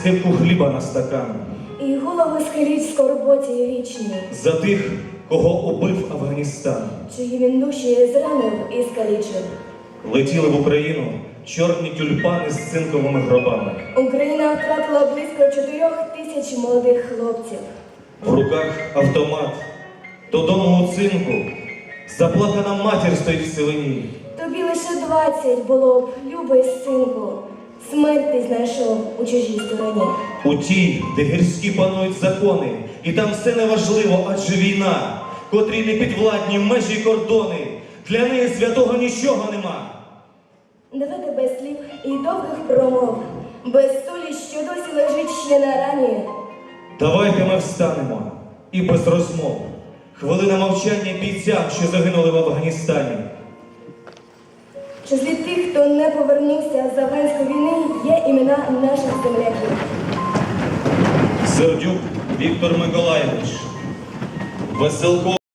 скипку хліба на стакан. І голови схиліть в скорботі вічні, За тих, кого убив Афганістан. чиї він душі зранив і скалічив. Летіли в Україну чорні тюльпани з цинковими гробами. Україна втратила близько чотирьох тисяч молодих хлопців. В руках автомат, додому у цинку. Заплакана матір стоїть в сивині. Тобі лише двадцять було б, любий синку. Смерть ти знайшов у чужій стороні. У тій, де гірські панують закони, і там все неважливо, адже війна, котрій не підвладні межі й кордони. Для неї святого нічого нема. Давайте без слів і довгих промов, без солі, що досі лежить ще на рані. Давайте ми встанемо і без розмов. Хвилина мовчання бійцям, що загинули в Афганістані. В числі тих, хто не повернувся з афганської війни, імена наших земляків. Сердюк Віктор Миколаєвич, Веселко